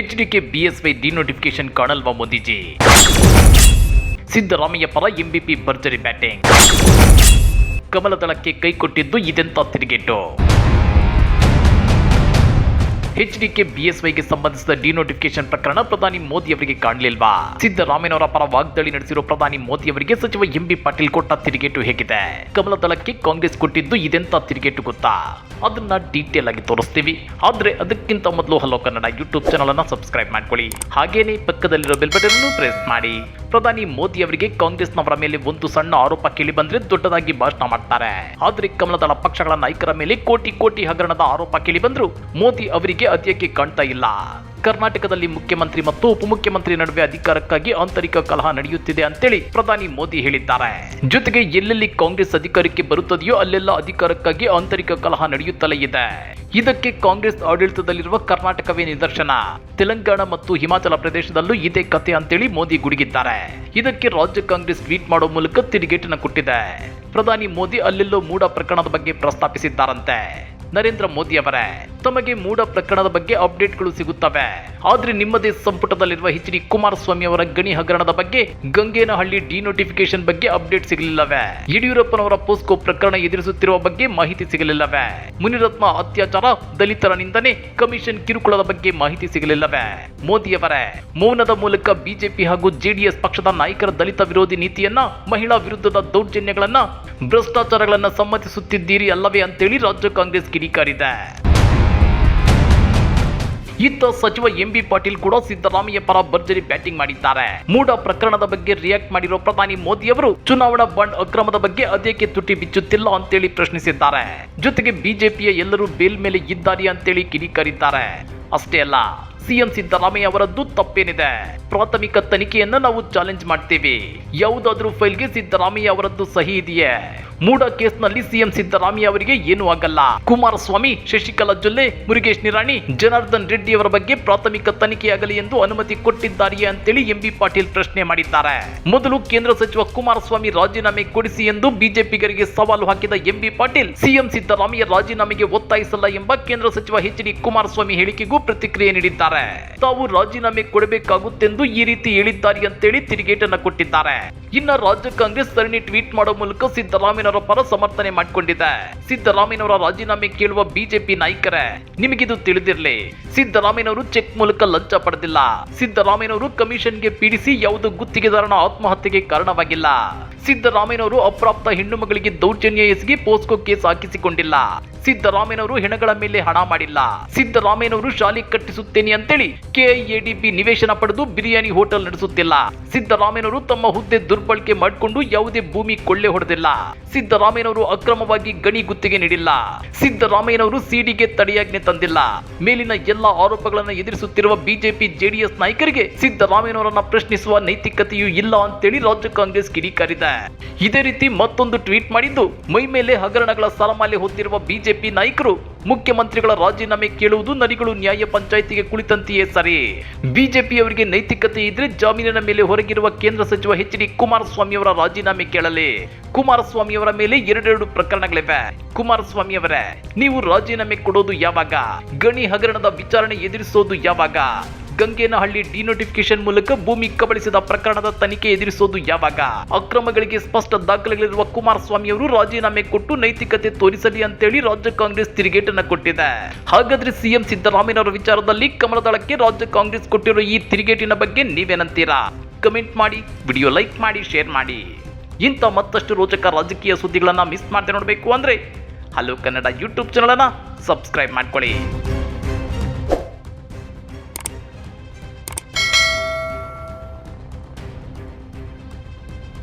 HDK BSY denotification ಕಾಣಲ್ವಾ ಮೋದಿಜಿ. ಸಿದ್ದರಾಮಯ್ಯ ಪರ MBP ಭರ್ಜರಿ ಬ್ಯಾಟಿಂಗ್ ಕಮಲದಳಕ್ಕೆ ಕೈ ಕೊಟ್ಟಿದ್ದು ಇದೆಂತ ತಿರುಗೇಟು? ಎಚ್ಡಿಕೆ ವೈಗೆ ಸಂಬಂಧಿಸಿದ ಡಿನೋಟಿಫಿಕೇಶನ್ ಪ್ರಕರಣ ಪ್ರಧಾನಿ ಮೋದಿ ಅವರಿಗೆ ಕಾಣಲಿಲ್ವಾ? ಸಿದ್ದರಾಮಯ್ಯನವರ ಪರ ವಾಗ್ದಾಳಿ ನಡೆಸಿರುವ ಪ್ರಧಾನಿ ಮೋದಿ ಅವರಿಗೆ ಸಚಿವ ಎಂಬಿ ಪಾಟೀಲ್ ಕೊಟ್ಟ ತಿರುಗೇಟು ಹೇಗಿದೆ? ಕಮಲ ದಳಕ್ಕೆ ಕಾಂಗ್ರೆಸ್ ಕೊಟ್ಟಿದ್ದು ಇದೆಂತ ತಿರುಗೇಟು ಗೊತ್ತಾ? ಅದನ್ನ ಡೀಟೇಲ್ ಆಗಿ ತೋರಿಸ್ತೀವಿ. ಆದ್ರೆ ಅದಕ್ಕಿಂತ ಮೊದಲು ಹಲೋ ಕನ್ನಡ ಯೂಟ್ಯೂಬ್ ಚಾನಲ್ ಅನ್ನ ಸಬ್ಸ್ಕ್ರೈಬ್ ಮಾಡ್ಕೊಳ್ಳಿ. ಹಾಗೇನೆ ಪಕ್ಕದಲ್ಲಿರೋ ಬೆಲ್ ಬಟನ್ ಪ್ರೆಸ್ ಮಾಡಿ. ಪ್ರಧಾನಿ ಮೋದಿ ಅವರಿಗೆ ಕಾಂಗ್ರೆಸ್ನವರ ಮೇಲೆ ಒಂದು ಸಣ್ಣ ಆರೋಪ ಕೇಳಿ ಬಂದ್ರೆ ದೊಡ್ಡದಾಗಿ ಭಾಷಣ ಮಾಡ್ತಾರೆ. ಆದ್ರೆ ಕಮಲದಳ ಪಕ್ಷಗಳ ನಾಯಕರ ಮೇಲೆ ಕೋಟಿ ಕೋಟಿ ಹಗರಣದ ಆರೋಪ ಕೇಳಿ ಬಂದ್ರು ಮೋದಿ ಅವರಿಗೆ ಅದ್ಯಕ್ಕೆ ಕಾಣ್ತಾ ಇಲ್ಲ. ಕರ್ನಾಟಕದಲ್ಲಿ ಮುಖ್ಯಮಂತ್ರಿ ಮತ್ತು ಉಪಮುಖ್ಯಮಂತ್ರಿ ನಡುವೆ ಅಧಿಕಾರಕ್ಕಾಗಿ ಆಂತರಿಕ ಕಲಹ ನಡೆಯುತ್ತಿದೆ ಅಂತೇಳಿ ಪ್ರಧಾನಿ ಮೋದಿ ಹೇಳಿದ್ದಾರೆ. ಜೊತೆಗೆ ಎಲ್ಲೆಲ್ಲಿ ಕಾಂಗ್ರೆಸ್ ಅಧಿಕಾರಕ್ಕೆ ಬರುತ್ತದೆಯೋ ಅಲ್ಲೆಲ್ಲ ಅಧಿಕಾರಕ್ಕಾಗಿ ಆಂತರಿಕ ಕಲಹ ನಡೆಯುತ್ತಲೇ ಇದೆ. ಇದಕ್ಕೆ ಕಾಂಗ್ರೆಸ್ ಆಡಳಿತದಲ್ಲಿರುವ ಕರ್ನಾಟಕವೇ ನಿದರ್ಶನ. ತೆಲಂಗಾಣ ಮತ್ತು ಹಿಮಾಚಲ ಪ್ರದೇಶದಲ್ಲೂ ಇದೇ ಕತೆ ಅಂತೇಳಿ ಮೋದಿ ಗುಡುಗಿದ್ದಾರೆ. ಇದಕ್ಕೆ ರಾಜ್ಯ ಕಾಂಗ್ರೆಸ್ ಟ್ವೀಟ್ ಮಾಡೋ ಮೂಲಕ ತಿರುಗೇಟನ್ನು ಕೊಟ್ಟಿದೆ. ಪ್ರಧಾನಿ ಮೋದಿ ಅಲ್ಲೆಲ್ಲೋ ಮೂಡ ಪ್ರಕರಣದ ಬಗ್ಗೆ ಪ್ರಸ್ತಾಪಿಸಿದ್ದಾರಂತೆ. ನರೇಂದ್ರ ಮೋದಿ ಅವರೇ ತಮಗೆ ಮೂಡ ಪ್ರಕರಣದ ಬಗ್ಗೆ ಅಪ್ಡೇಟ್ಗಳು ಸಿಗುತ್ತವೆ. ಆದ್ರೆ ನಿಮ್ಮದೇ ಸಂಪುಟದಲ್ಲಿರುವ ಎಚ್ ಡಿ ಕುಮಾರಸ್ವಾಮಿ ಅವರ ಗಣಿ ಹಗರಣದ ಬಗ್ಗೆ, ಗಂಗೇನಹಳ್ಳಿ ಡಿನೋಟಿಫಿಕೇಶನ್ ಬಗ್ಗೆ ಅಪ್ಡೇಟ್ ಸಿಗಲಿಲ್ಲವೇ. ಯಡಿಯೂರಪ್ಪನವರ ಪೋಸ್ಕೋ ಪ್ರಕರಣ ಎದುರಿಸುತ್ತಿರುವ ಬಗ್ಗೆ ಮಾಹಿತಿ ಸಿಗಲಿಲ್ಲವೇ. ಮುನಿರತ್ನ ಅತ್ಯಾಚಾರ ದಲಿತರ ನಿಂದನೆ ಕಮಿಷನ್ ಕಿರುಕುಳದ ಬಗ್ಗೆ ಮಾಹಿತಿ ಸಿಗಲಿಲ್ಲವೇ. ಮೋದಿಯವರೇ, ಮೌನದ ಮೂಲಕ ಬಿಜೆಪಿ ಹಾಗೂ ಜೆಡಿಎಸ್ ಪಕ್ಷದ ನಾಯಕರ ದಲಿತ ವಿರೋಧಿ ನೀತಿಯನ್ನ ಮಹಿಳಾ ವಿರುದ್ಧದ ದೌರ್ಜನ್ಯಗಳನ್ನ, ಭ್ರಷ್ಟಾಚಾರಗಳನ್ನ ಸಮ್ಮತಿಸುತ್ತಿದ್ದೀರಿ ಅಲ್ಲವೇ ಅಂತೇಳಿ ರಾಜ್ಯ ಕಾಂಗ್ರೆಸ್ ಕಿಡಿಕಾರಿದೆ. ಇತ್ತ ಸಚಿವ ಎಂಬಿ ಪಾಟೀಲ್ ಕೂಡ ಸಿದ್ದರಾಮಯ್ಯ ಪರ ಭರ್ಜರಿ ಬ್ಯಾಟಿಂಗ್ ಮಾಡಿದ್ದಾರೆ. ಮೂಡ ಪ್ರಕರಣದ ಬಗ್ಗೆ ರಿಯಾಕ್ಟ್ ಮಾಡಿರೋ ಪ್ರಧಾನಿ ಮೋದಿ ಅವರು ಚುನಾವಣಾ ಬಾಂಡ್ ಅಕ್ರಮದ ಬಗ್ಗೆ ಅದೇಕೆ ತುಟಿ ಬಿಚ್ಚುತ್ತಿಲ್ಲ ಅಂತೇಳಿ ಪ್ರಶ್ನಿಸಿದ್ದಾರೆ. ಜೊತೆಗೆ ಬಿಜೆಪಿಯ ಎಲ್ಲರೂ ಬೇಲ್ ಮೇಲೆ ಇದ್ದಾರೆ ಅಂತೇಳಿ ಕಿಡಿಕಾರಿದ್ದಾರೆ. ಅಷ್ಟೇ ಅಲ್ಲ ಸಿಎಂ ಸಿದ್ದರಾಮಯ್ಯ ಅವರದ್ದು ತಪ್ಪೇನಿದೆ. ಪ್ರಾಥಮಿಕ ತನಿಖೆಯನ್ನ ನಾವು ಚಾಲೆಂಜ್ ಮಾಡ್ತೀವಿ. ಯಾವುದಾದ್ರೂ ಫೈಲ್ಗೆ ಸಿದ್ದರಾಮಯ್ಯ ಅವರದ್ದು ಸಹಿ ಇದೆಯೇ? ಮೂಡ ಕೇಸ್ನಲ್ಲಿ ಸಿಎಂ ಸಿದ್ದರಾಮಯ್ಯ ಅವರಿಗೆ ಏನೂ ಆಗಲ್ಲ. ಕುಮಾರಸ್ವಾಮಿ, ಶಶಿಕಲಾ ಜೊಲ್ಲೆ, ಮುರುಗೇಶ್ ನಿರಾಣಿ, ಜನಾರ್ದನ್ ರೆಡ್ಡಿ ಅವರ ಬಗ್ಗೆ ಪ್ರಾಥಮಿಕ ತನಿಖೆಯಾಗಲಿ ಎಂದು ಅನುಮತಿ ಕೊಟ್ಟಿದ್ದಾರೆಯೇ ಅಂತೇಳಿ ಎಂಬಿ ಪಾಟೀಲ್ ಪ್ರಶ್ನೆ ಮಾಡಿದ್ದಾರೆ. ಮೊದಲು ಕೇಂದ್ರ ಸಚಿವ ಕುಮಾರಸ್ವಾಮಿ ರಾಜೀನಾಮೆ ಕೊಡಿಸಿ ಎಂದು ಬಿಜೆಪಿಗರಿಗೆ ಸವಾಲು ಹಾಕಿದ ಎಂಬಿ ಪಾಟೀಲ್, ಸಿಎಂ ಸಿದ್ದರಾಮಯ್ಯ ರಾಜೀನಾಮೆಗೆ ಒತ್ತಾಯಿಸಲ್ಲ ಎಂಬ ಕೇಂದ್ರ ಸಚಿವ ಎಚ್ ಡಿ ಕುಮಾರಸ್ವಾಮಿ ಹೇಳಿಕೆಗೂ ಪ್ರತಿಕ್ರಿಯೆ ನೀಡಿದ್ದಾರೆ. ತಾವು ರಾಜೀನಾಮೆ ಕೊಡಬೇಕಾಗುತ್ತೆಂದು ಈ ರೀತಿ ಹೇಳಿದ್ದಾರೆ ಅಂತೇಳಿ ತಿರುಗೇಟನ್ನ ಕೊಟ್ಟಿದ್ದಾರೆ. ಇನ್ನ ರಾಜ್ಯ ಕಾಂಗ್ರೆಸ್ ಸರಣಿ ಟ್ವೀಟ್ ಮಾಡೋ ಮೂಲಕ ಸಿದ್ದರಾಮಯ್ಯನವರ ಪರ ಸಮರ್ಥನೆ ಮಾಡಿಕೊಂಡಿದೆ. ಸಿದ್ದರಾಮಯ್ಯನವರ ರಾಜೀನಾಮೆ ಕೇಳುವ ಬಿಜೆಪಿ ನಾಯಕರೇ, ನಿಮಗಿದು ತಿಳಿದಿರಲಿ, ಸಿದ್ದರಾಮಯ್ಯನವರು ಚೆಕ್ ಮೂಲಕ ಲಂಚ ಪಡೆದಿಲ್ಲ. ಸಿದ್ದರಾಮಯ್ಯನವರು ಕಮಿಷನ್ಗೆ ಪೀಡಿಸಿ ಯಾವುದೋ ಗುತ್ತಿಗೆದಾರನ ಆತ್ಮಹತ್ಯೆಗೆ ಕಾರಣವಾಗಿಲ್ಲ. ಸಿದ್ದರಾಮಯ್ಯನವರು ಅಪ್ರಾಪ್ತ ಹೆಣ್ಣು ಮಗಳಿಗೆ ದೌರ್ಜನ್ಯ ಎಸಗಿ ಪೋಸ್ಕೋ ಕೇಸ್ ಹಾಕಿಸಿಕೊಂಡಿಲ್ಲ. ಸಿದ್ದರಾಮಯ್ಯನವರು ಹೆಣಗಳ ಮೇಲೆ ಹಣ ಮಾಡಿಲ್ಲ. ಸಿದ್ದರಾಮಯ್ಯನವರು ಶಾಲೆ ಕಟ್ಟಿಸುತ್ತೇನೆ ಅಂತೇಳಿ ಕೆಐಎಡಿಬಿ ನಿವೇಶನ ಪಡೆದು ಬಿರಿಯಾನಿ ಹೋಟೆಲ್ ನಡೆಸುತ್ತಿಲ್ಲ. ಸಿದ್ದರಾಮಯ್ಯನವರು ತಮ್ಮ ಹುದ್ದೆ ದುರ್ಬಳಕೆ ಮಾಡಿಕೊಂಡು ಯಾವುದೇ ಭೂಮಿ ಕೊಳ್ಳೆ ಹೊಡೆದಿಲ್ಲ. ಸಿದ್ದರಾಮಯ್ಯನವರು ಅಕ್ರಮವಾಗಿ ಗಣಿ ಗುತ್ತಿಗೆ ನೀಡಿಲ್ಲ. ಸಿದ್ದರಾಮಯ್ಯನವರು ಸಿಡಿಗೆ ತಡೆಯಾಜ್ಞೆ ತಂದಿಲ್ಲ. ಮೇಲಿನ ಎಲ್ಲ ಆರೋಪಗಳನ್ನು ಎದುರಿಸುತ್ತಿರುವ ಬಿಜೆಪಿ ಜೆಡಿಎಸ್ ನಾಯಕರಿಗೆ ಸಿದ್ದರಾಮಯ್ಯನವರನ್ನ ಪ್ರಶ್ನಿಸುವ ನೈತಿಕತೆಯೂ ಇಲ್ಲ ಅಂತೇಳಿ ರಾಜ್ಯ ಕಾಂಗ್ರೆಸ್ ಕಿಡಿಕಾರಿದೆ. ಇದೇ ರೀತಿ ಮತ್ತೊಂದು ಟ್ವೀಟ್ ಮಾಡಿದ್ದು, ಮೈ ಮೇಲೆ ಹಗರಣಗಳ ಸಾಲಮಾಲೆ ಹೊತ್ತಿರುವ ಬಿಜೆಪಿ ನಾಯಕರು, ಮುಖ್ಯಮಂತ್ರಿಗಳ ರಾಜೀನಾಮೆ ಕೇಳುವುದು ನರಿಗಳು ನ್ಯಾಯ ಪಂಚಾಯಿತಿಗೆ ಕುಳಿತಂತೆಯೇ ಸರಿ. ಬಿಜೆಪಿಯವರಿಗೆ ನೈತಿಕತೆ ಇದ್ರೆ ಜಾಮೀನಿನ ಮೇಲೆ ಹೊರಗಿರುವ ಕೇಂದ್ರ ಸಚಿವ ಎಚ್ ಡಿ ಕುಮಾರಸ್ವಾಮಿ ಅವರ ರಾಜೀನಾಮೆ ಕೇಳಲಿ. ಕುಮಾರಸ್ವಾಮಿ ಅವರ ಮೇಲೆ ಎರಡೆರಡು ಪ್ರಕರಣಗಳಿವೆ. ಕುಮಾರಸ್ವಾಮಿ ಅವರೇ ನೀವು ರಾಜೀನಾಮೆ ಕೊಡೋದು ಯಾವಾಗ? ಗಣಿ ಹಗರಣದ ವಿಚಾರಣೆ ಎದುರಿಸೋದು ಯಾವಾಗ? ಗಂಗೇನಹಳ್ಳಿ ಡಿನೋಟಿಫಿಕೇಶನ್ ಮೂಲಕ ಭೂಮಿ ಕಬಳಿಸಿದ ಪ್ರಕರಣದ ತನಿಖೆ ಎದುರಿಸೋದು ಯಾವಾಗ? ಅಕ್ರಮಗಳಿಗೆ ಸ್ಪಷ್ಟ ದಾಖಲೆಗಳಿರುವ ಕುಮಾರಸ್ವಾಮಿ ಅವರು ರಾಜೀನಾಮೆ ಕೊಟ್ಟು ನೈತಿಕತೆ ತೋರಿಸಲಿ ಅಂತೇಳಿ ರಾಜ್ಯ ಕಾಂಗ್ರೆಸ್ ತಿರುಗೇಟನ್ನ ಕೊಟ್ಟಿದೆ. ಹಾಗಾದ್ರೆ ಸಿಎಂ ಸಿದ್ದರಾಮಯ್ಯನವರ ವಿಚಾರದಲ್ಲಿ ಕಮಲದಳಕ್ಕೆ ರಾಜ್ಯ ಕಾಂಗ್ರೆಸ್ ಕೊಟ್ಟಿರೋ ಈ ತಿರುಗೇಟಿನ ಬಗ್ಗೆ ನೀವೇನಂತೀರಾ? ಕಮೆಂಟ್ ಮಾಡಿ, ವಿಡಿಯೋ ಲೈಕ್ ಮಾಡಿ, ಶೇರ್ ಮಾಡಿ. ಇಂಥ ಮತ್ತಷ್ಟು ರೋಚಕ ರಾಜಕೀಯ ಸುದ್ದಿಗಳನ್ನು ಮಿಸ್ ಮಾಡದೆ ನೋಡಬೇಕು ಅಂದ್ರೆ ಹಲೋ ಕನ್ನಡ ಯೂಟ್ಯೂಬ್ ಚಾನಲನ್ನು ಸಬ್ಸ್ಕ್ರೈಬ್ ಮಾಡ್ಕೊಳ್ಳಿ.